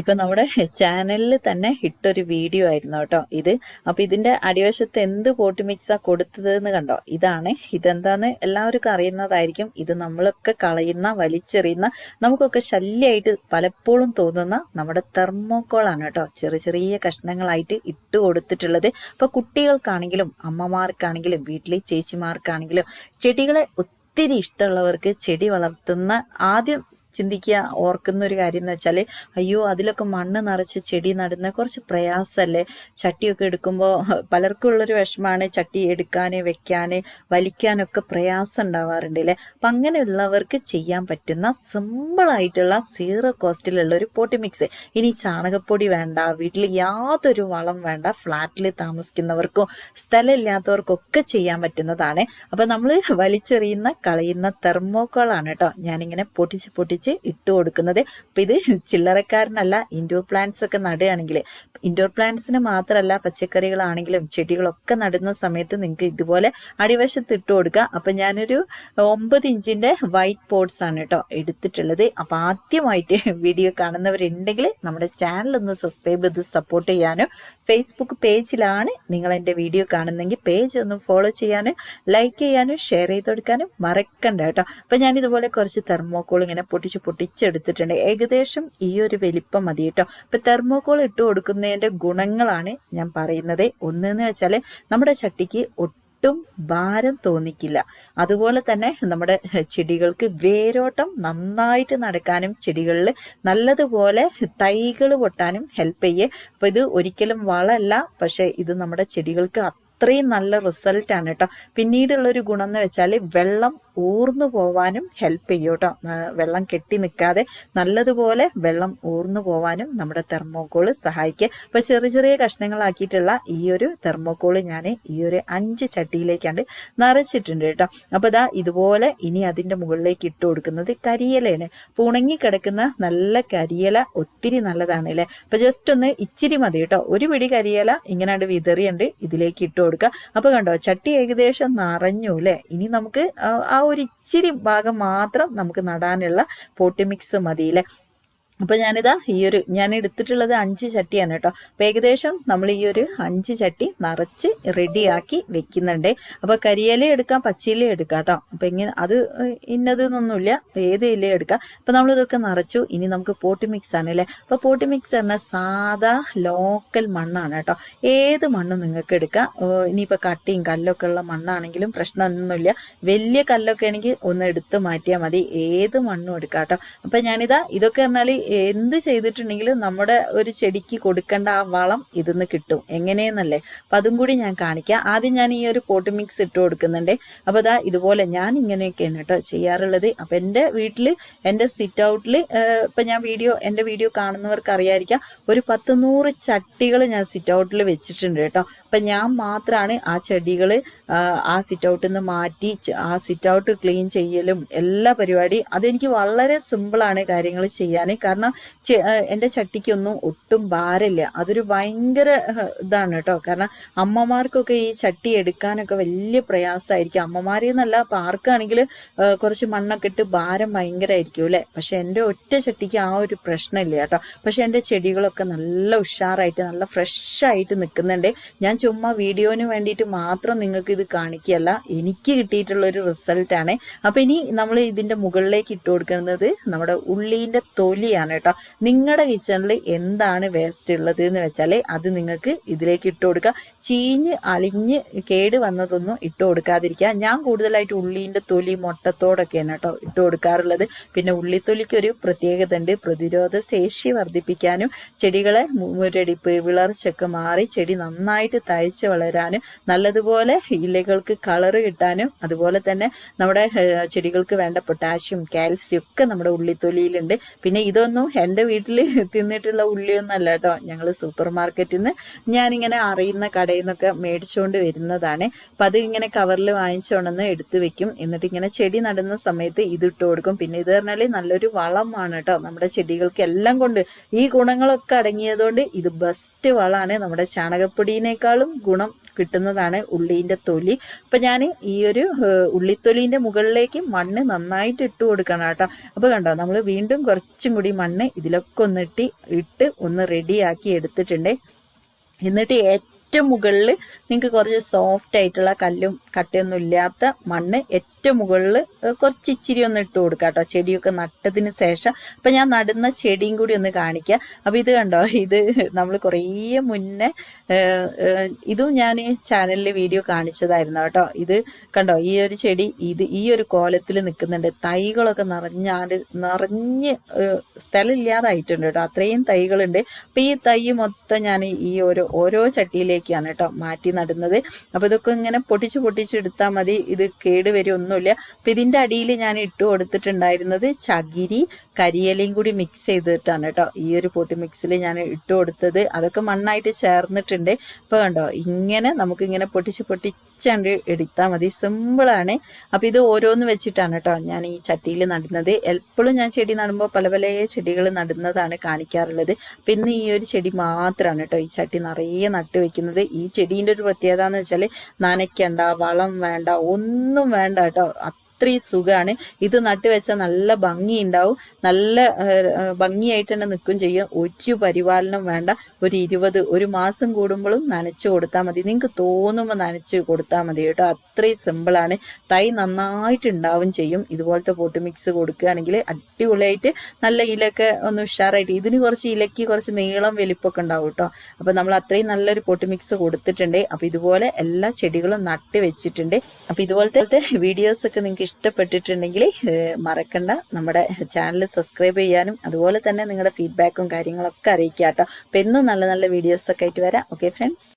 ഇപ്പൊ നമ്മുടെ ചാനലിൽ തന്നെ ഇട്ടൊരു വീഡിയോ ആയിരുന്നു കേട്ടോ ഇത്. അപ്പൊ ഇതിന്റെ അടിവശത്ത് എന്ത് പോട്ടി മിക്സാ കൊടുത്തത് എന്ന് കണ്ടോ? ഇതാണ്. ഇതെന്താന്ന് എല്ലാവർക്കും അറിയുന്നതായിരിക്കും. ഇത് നമ്മളൊക്കെ കളയുന്ന വലിച്ചെറിയുന്ന നമുക്കൊക്കെ ശല്യമായിട്ട് പലപ്പോഴും തോന്നുന്ന നമ്മുടെ തെർമോക്കോളാണ് കേട്ടോ. ചെറിയ ചെറിയ കഷ്ണങ്ങളായിട്ട് ഇട്ട് കൊടുത്തിട്ടുള്ളത്. അപ്പൊ കുട്ടികൾക്കാണെങ്കിലും അമ്മമാർക്കാണെങ്കിലും വീട്ടിലെ ചേച്ചിമാർക്കാണെങ്കിലും ചെടികളെ ഒത്തിരി ഇഷ്ടമുള്ളവർക്ക് ചെടി വളർത്തുന്ന ആദ്യം ചിന്തിക്കുക ഓർക്കുന്ന ഒരു കാര്യം എന്ന് വെച്ചാൽ അയ്യോ അതിലൊക്കെ മണ്ണ് നിറച്ച് ചെടി നടുന്ന കുറച്ച് പ്രയാസമല്ലേ ചട്ടിയൊക്കെ എടുക്കുമ്പോൾ പലർക്കും ഉള്ളൊരു വിഷമാണ് ചട്ടി എടുക്കാൻ വെക്കാൻ വലിക്കാനൊക്കെ പ്രയാസം ഉണ്ടാവാറുണ്ട് അല്ലേ അപ്പം അങ്ങനെയുള്ളവർക്ക് ചെയ്യാൻ പറ്റുന്ന സിമ്പിളായിട്ടുള്ള സീറോ കോസ്റ്റിലുള്ള ഒരു പോട്ടി മിക്സ് ഇനി ചാണകപ്പൊടി വേണ്ട വീട്ടിൽ യാതൊരു വളം വേണ്ട ഫ്ലാറ്റിൽ താമസിക്കുന്നവർക്കും സ്ഥലമില്ലാത്തവർക്കൊക്കെ ചെയ്യാൻ പറ്റുന്നതാണ്. അപ്പം നമ്മൾ വലിച്ചെറിയുന്ന കളയുന്ന തെർമോക്കോളാണ് കേട്ടോ ഞാനിങ്ങനെ പൊട്ടിച്ച് പൊട്ടിച്ച് ഇട്ട് കൊടുക്കുന്നത്. അപ്പം ഇത് ചില്ലറക്കാരനല്ല ഇൻഡോർ പ്ലാന്റ്സ് ഒക്കെ നടുകയാണെങ്കിൽ ഇൻഡോർ പ്ലാന്റ്സിന് മാത്രമല്ല പച്ചക്കറികളാണെങ്കിലും ചെടികളൊക്കെ നടുന്ന സമയത്ത് നിങ്ങൾക്ക് ഇതുപോലെ അടിവശത്ത് ഇട്ട് കൊടുക്കുക അപ്പം ഞാനൊരു ഒമ്പത് ഇഞ്ചിന്റെ വൈറ്റ് പോട്ട്സ് ആണ് കേട്ടോ എടുത്തിട്ടുള്ളത്. അപ്പം ആദ്യമായിട്ട് വീഡിയോ കാണുന്നവരുണ്ടെങ്കിൽ നമ്മുടെ ചാനൽ ഒന്ന് സബ്സ്ക്രൈബ് ചെയ്ത് സപ്പോർട്ട് ചെയ്യാനും ഫേസ്ബുക്ക് പേജിലാണ് നിങ്ങൾ എന്റെ വീഡിയോ കാണുന്നെങ്കിൽ പേജ് ഒന്ന് ഫോളോ ചെയ്യാനും ലൈക്ക് ചെയ്യാനും ഷെയർ ചെയ്ത് കൊടുക്കാനും മറക്കണ്ട കേട്ടോ. അപ്പം ഞാൻ ഇതുപോലെ കുറച്ച് തെർമോക്കോൾ ഇങ്ങനെ പൊട്ടിച്ച് പൊട്ടിച്ചെടുത്തിട്ടുണ്ട്. ഏകദേശം ഈ ഒരു വലിപ്പം മതി കേട്ടോ. അപ്പം തെർമോക്കോൾ ഇട്ട് കൊടുക്കുന്നതിന്റെ ഗുണങ്ങളാണ് ഞാൻ പറയുന്നത്. ഒന്നെന്ന് വെച്ചാൽ നമ്മുടെ ചട്ടിക്ക് ഒട്ടും ഭാരം തോന്നിക്കില്ല. അതുപോലെ തന്നെ നമ്മുടെ ചെടികൾക്ക് വേരോട്ടം നന്നായിട്ട് നടക്കാനും ചെടികളിൽ നല്ലതുപോലെ തൈകൾ പൊട്ടാനും ഹെൽപ്പ് ചെയ്യേ. അപ്പൊ ഇത് ഒരിക്കലും വളമല്ല പക്ഷേ ഇത് നമ്മുടെ ചെടികൾക്ക് അത്രയും നല്ല റിസൾട്ടാണ് കേട്ടോ. പിന്നീടുള്ളൊരു ഗുണം എന്ന് വെച്ചാൽ വെള്ളം ഊർന്നു പോവാനും ഹെൽപ്പ് ചെയ്യും കേട്ടോ വെള്ളം കെട്ടി നിൽക്കാതെ നല്ലതുപോലെ വെള്ളം ഊർന്നു പോവാനും നമ്മുടെ തെർമോക്കോൾ സഹായിക്കുക അപ്പൊ ചെറിയ ചെറിയ കഷ്ണങ്ങളാക്കിയിട്ടുള്ള ഈ ഒരു തെർമോക്കോൾ ഞാൻ ഈ ഒരു അഞ്ച് ചട്ടിയിലേക്കാണ്ട് നിറച്ചിട്ടുണ്ട് കേട്ടോ അപ്പൊ ഇതാ ഇതുപോലെ ഇനി അതിന്റെ മുകളിലേക്ക് ഇട്ട് കൊടുക്കുന്നത് കരിയിലയാണ്. അപ്പൊ ഉണങ്ങി കിടക്കുന്ന നല്ല കരിയില ഒത്തിരി നല്ലതാണ് അല്ലേ അപ്പൊ ജസ്റ്റ് ഒന്ന് ഇച്ചിരി മതി കേട്ടോ ഒരു പിടി കരിയില ഇങ്ങനെ വിതറിയുണ്ട് ഇതിലേക്ക് ഇട്ട് കൊടുക്കുക അപ്പൊ കണ്ടോ ചട്ടി ഏകദേശം നിറഞ്ഞു അല്ലേ ഇനി നമുക്ക് ആ ഒരു ഇച്ചിരി ഭാഗം മാത്രം നമുക്ക് നടാനുള്ള പോട്ടിമിക്സ് മതിയില്ലേ അപ്പോൾ ഞാനിതാ ഈ ഒരു ഞാൻ എടുത്തിട്ടുള്ളത് അഞ്ച് ചട്ടിയാണ് കേട്ടോ. അപ്പോൾ ഏകദേശം നമ്മൾ ഈ ഒരു അഞ്ച് ചട്ടി നിറച്ച് റെഡിയാക്കി വെക്കുന്നുണ്ട്. അപ്പോൾ കരിയില എടുക്കാം പച്ചില എടുക്കാം കേട്ടോ. അപ്പോൾ ഇങ്ങനെ അത് ഇന്നത് എന്നൊന്നുമില്ല ഏത് ഇല എടുക്കാം. അപ്പോൾ നമ്മൾ ഇതൊക്കെ നിറച്ചു. ഇനി നമുക്ക് പോട്ടി മിക്സ് ആണ് അല്ലേ? അപ്പോൾ പോട്ടി മിക്സ് പറഞ്ഞാൽ സാധാ ലോക്കൽ മണ്ണാണ് കേട്ടോ. ഏത് മണ്ണും നിങ്ങൾക്ക് എടുക്കാം. ഇനിയിപ്പോൾ കട്ടിയും കല്ലൊക്കെ ഉള്ള മണ്ണാണെങ്കിലും പ്രശ്നമൊന്നുമില്ല. വലിയ കല്ലൊക്കെ ആണെങ്കിൽ ഒന്ന് എടുത്ത് മാറ്റിയാൽ മതി. ഏത് മണ്ണും എടുക്കാം കേട്ടോ. അപ്പോൾ ഞാനിതാ ഇതൊക്കെ പറഞ്ഞാൽ എന്ത് ചെയ്തിട്ടുണ്ടെങ്കിലും നമ്മുടെ ഒരു ചെടിക്ക് കൊടുക്കേണ്ട ആ വളം ഇതിന്ന് കിട്ടും. എങ്ങനെയെന്നല്ലേ? അപ്പൊ അതും കൂടി ഞാൻ കാണിക്കാം. ആദ്യം ഞാൻ ഈ ഒരു പോട്ട് മിക്സ് ഇട്ട് കൊടുക്കുന്നുണ്ട്. അപ്പൊ അതാ ഇതുപോലെ ഞാൻ ഇങ്ങനെയൊക്കെയാണ് കേട്ടോ ചെയ്യാറുള്ളത്. അപ്പൊ എന്റെ വീട്ടിൽ എന്റെ സിറ്റ് ഔട്ടിൽ ഇപ്പൊ ഞാൻ വീഡിയോ എന്റെ വീഡിയോ കാണുന്നവർക്ക് അറിയാതിരിക്കാം. ഒരു പത്ത് നൂറ് ചട്ടികൾ ഞാൻ സിറ്റ് ഔട്ടിൽ വെച്ചിട്ടുണ്ട് കേട്ടോ. അപ്പൊ ഞാൻ മാത്രമാണ് ആ ചെടികൾ ആ സിറ്റ് ഔട്ടിൽ നിന്ന് മാറ്റി ആ സിറ്റ് ഔട്ട് ക്ലീൻ ചെയ്യലും എല്ലാ പരിപാടി. അതെനിക്ക് വളരെ സിമ്പിളാണ് കാര്യങ്ങൾ ചെയ്യാൻ കാരണം കാരണം എന്റെ ചട്ടിക്കൊന്നും ഒട്ടും ഭാരമില്ല. അതൊരു ഭയങ്കര ഇതാണ് കേട്ടോ. കാരണം അമ്മമാർക്കൊക്കെ ഈ ചട്ടി എടുക്കാനൊക്കെ വലിയ പ്രയാസമായിരിക്കും. അമ്മമാരെന്നല്ല അപ്പം ആർക്കാണെങ്കിൽ കുറച്ച് മണ്ണൊക്കെ ഇട്ട് ഭാരം ഭയങ്കരമായിരിക്കും അല്ലേ? പക്ഷെ എന്റെ ഒറ്റ ചട്ടിക്ക് ആ ഒരു പ്രശ്നമില്ല കേട്ടോ. പക്ഷെ എന്റെ ചെടികളൊക്കെ നല്ല ഉഷാറായിട്ട് നല്ല ഫ്രഷ് ആയിട്ട് നിൽക്കുന്നുണ്ട് ഞാൻ ചുമ്മാ വീഡിയോന് വേണ്ടിയിട്ട് മാത്രം നിങ്ങൾക്ക് ഇത് കാണിക്കുകയല്ല. എനിക്ക് കിട്ടിയിട്ടുള്ള ഒരു റിസൾട്ടാണ്. അപ്പം ഇനി നമ്മൾ ഇതിന്റെ മുകളിലേക്ക് ഇട്ട് കൊടുക്കുന്നത് നമ്മുടെ ഉള്ളീന്റെ തൊലിയാണ്. ആണ് കേട്ടോ. നിങ്ങളുടെ കിച്ചണിൽ എന്താണ് വേസ്റ്റ് ഉള്ളത് എന്ന് വെച്ചാൽ അത് നിങ്ങൾക്ക് ഇതിലേക്ക് ഇട്ട് കൊടുക്കുക. ചീഞ്ഞ് അളിഞ്ഞ് കേട് വന്നതൊന്നും ഇട്ട് കൊടുക്കാതിരിക്കുക. ഞാൻ കൂടുതലായിട്ട് ഉള്ളീന്റെ തൊലി മുട്ടത്തോടൊക്കെയാണ് കേട്ടോ ഇട്ട് കൊടുക്കാറുള്ളത്. പിന്നെ ഉള്ളിത്തൊലിക്ക് ഒരു പ്രത്യേകത ഉണ്ട് പ്രതിരോധ ശേഷി വർദ്ധിപ്പിക്കാനും ചെടികളെ മുരടിപ്പ് വിളർച്ചൊക്കെ മാറി ചെടി നന്നായിട്ട് തയ്ച്ച് വളരാനും നല്ലതുപോലെ ഇലകൾക്ക് കളറ് കിട്ടാനും അതുപോലെ തന്നെ നമ്മുടെ ചെടികൾക്ക് വേണ്ട പൊട്ടാഷ്യം കാൽസ്യം ഒക്കെ നമ്മുടെ ഉള്ളിത്തൊലിയിലുണ്ട്. പിന്നെ ഇതൊന്നും ഒന്നും എന്റെ വീട്ടിൽ തിന്നിട്ടുള്ള ഉള്ളിയൊന്നും അല്ല കേട്ടോ. ഞങ്ങൾ സൂപ്പർ മാർക്കറ്റിൽ നിന്ന് ഞാനിങ്ങനെ അറിയുന്ന കടയിൽ നിന്നൊക്കെ മേടിച്ചുകൊണ്ട് വരുന്നതാണ്. അപ്പം അത് ഇങ്ങനെ കവറിൽ വാങ്ങിച്ചുകൊണ്ടെന്ന് എടുത്തു വെക്കും. എന്നിട്ട് ഇങ്ങനെ ചെടി നടുന്ന സമയത്ത് ഇതിട്ട് കൊടുക്കും. പിന്നെ ഇത് പറഞ്ഞാൽ നല്ലൊരു വളമാണ് കേട്ടോ. നമ്മുടെ ചെടികൾക്ക് എല്ലാം കൊണ്ട് ഈ ഗുണങ്ങളൊക്കെ അടങ്ങിയതുകൊണ്ട് ഇത് ബെസ്റ്റ് വളമാണ് നമ്മുടെ ചാണകപ്പൊടിയിനേക്കാളും ഗുണം കിട്ടുന്നതാണ് ഉള്ളീന്റെ തൊലി. അപ്പം ഞാൻ ഈ ഒരു ഉള്ളിത്തൊലീന്റെ മുകളിലേക്ക് മണ്ണ് നന്നായിട്ട് ഇട്ട് കൊടുക്കണം കേട്ടോ. അപ്പോൾ കണ്ടോ നമ്മൾ വീണ്ടും കുറച്ചും കൂടി മണ്ണ് ഇതിലൊക്കെ ഒന്നിട്ട് ഇട്ട് ഒന്ന് റെഡിയാക്കി എടുത്തിട്ടുണ്ട്. എന്നിട്ട് ഏറ്റവും മുകളിൽ നിങ്ങൾക്ക് കുറച്ച് സോഫ്റ്റ് ആയിട്ടുള്ള കല്ലും കട്ടയൊന്നും ഇല്ലാത്ത മണ്ണ് മുകളിൽ കുറച്ച് ഇച്ചിരി ഒന്ന് ഇട്ട് കൊടുക്കുക കേട്ടോ ചെടിയൊക്കെ നട്ടതിന് ശേഷം അപ്പം ഞാൻ നടുന്ന ചെടിയും കൂടി ഒന്ന് കാണിക്കുക അപ്പം ഇത് കണ്ടോ? ഇത് നമ്മൾ കുറേ മുന്നേ ഇതും ഞാൻ ചാനലിൽ വീഡിയോ കാണിച്ചതായിരുന്നു കേട്ടോ. ഇത് കണ്ടോ? ഈ ഒരു ചെടി ഇത് ഈ ഒരു കോലത്തിൽ നിൽക്കുന്നുണ്ട് തൈകളൊക്കെ നിറഞ്ഞാണ്ട് നിറഞ്ഞ് സ്ഥലം ഇല്ലാതായിട്ടുണ്ട് കേട്ടോ. അത്രയും തൈകളുണ്ട്. അപ്പം ഈ തൈ മൊത്തം ഞാൻ ഈ ഓരോ ഓരോ ചട്ടിയിലേക്കാണ് കേട്ടോ മാറ്റി നടുന്നത്. അപ്പോൾ ഇതൊക്കെ ഇങ്ങനെ പൊട്ടിച്ച് പൊട്ടിച്ച് എടുത്താൽ മതി. ഇത് കേട് വരും ഒന്നുമില്ല. അപ്പം ഇതിന്റെ അടിയിൽ ഞാൻ ഇട്ട് കൊടുത്തിട്ടുണ്ടായിരുന്നത് ചകിരി കരിയലയും കൂടി മിക്സ് ചെയ്തിട്ടാണ് കേട്ടോ. ഈ ഒരു പൊട്ടി മിക്സിൽ ഞാൻ ഇട്ട് കൊടുത്തത്. അതൊക്കെ മണ്ണായിട്ട് ചേർന്നിട്ടുണ്ട്. ഇപ്പോൾ കണ്ടോ ഇങ്ങനെ നമുക്കിങ്ങനെ പൊട്ടിച്ച് പൊട്ടിച്ചാണ്ട് എടുത്താൽ മതി. സിമ്പിളാണ് അപ്പം ഇത് ഓരോന്ന് വെച്ചിട്ടാണ് കേട്ടോ ഞാൻ ഈ ചട്ടിയിൽ നടുന്നത്. എപ്പോഴും ഞാൻ ചെടി നടുമ്പോൾ പല പല ചെടികൾ നടുന്നതാണ് കാണിക്കാറുള്ളത്. അപ്പം ഇന്ന് ഈ ഒരു ചെടി മാത്രമാണ് കേട്ടോ ഈ ചട്ടി നിറയെ നട്ട് വെക്കുന്നത്. ഈ ചെടീന്റെ ഒരു പ്രത്യേകത എന്ന് വെച്ചാൽ നനയ്ക്കണ്ട വളം വേണ്ട ഒന്നും വേണ്ട a, അത്രയും സുഖമാണ് ഇത് നട്ടുവെച്ചാൽ നല്ല ഭംഗി ഉണ്ടാവും നല്ല ഭംഗിയായിട്ട് തന്നെ നിൽക്കും ചെയ്യും. ഒരു പരിപാലനം വേണ്ട. ഒരു ഇരുപത് ഒരു മാസം കൂടുമ്പോഴും നനച്ചു കൊടുത്താൽ മതി. നിങ്ങൾക്ക് തോന്നുമ്പോൾ നനച്ച് കൊടുത്താൽ മതി കേട്ടോ. അത്രയും സിമ്പിളാണ് തൈ നന്നായിട്ട് ഉണ്ടാവും ചെയ്യും. ഇതുപോലത്തെ പോട്ട് മിക്സ് കൊടുക്കുകയാണെങ്കിൽ അടിപൊളിയായിട്ട് നല്ല ഇലയൊക്കെ ഒന്ന് ഉഷാറായിട്ട് ഇതിന് കുറച്ച് ഇലയ്ക്ക് കുറച്ച് നീളം വലിപ്പമൊക്കെ ഉണ്ടാവും കേട്ടോ. അപ്പം നമ്മൾ അത്രയും നല്ലൊരു പോട്ട് മിക്സ് കൊടുത്തിട്ടുണ്ട്. അപ്പം ഇതുപോലെ എല്ലാ ചെടികളും നട്ട് വെച്ചിട്ടുണ്ട് അപ്പോൾ ഇതുപോലത്തെ വീഡിയോസ് ഒക്കെ നിങ്ങൾക്ക് ഇഷ്ടപ്പെട്ടിട്ടുണ്ടെങ്കിൽ മറക്കണ്ട. നമ്മുടെ ചാനൽ സബ്സ്ക്രൈബ് ചെയ്യാനും അതുപോലെ തന്നെ നിങ്ങളുടെ ഫീഡ്ബാക്കും കാര്യങ്ങളൊക്കെ അറിയിക്കുക കേട്ടോ അപ്പം എന്നും നല്ല നല്ല വീഡിയോസൊക്കെ ആയിട്ട് വരാം. Okay friends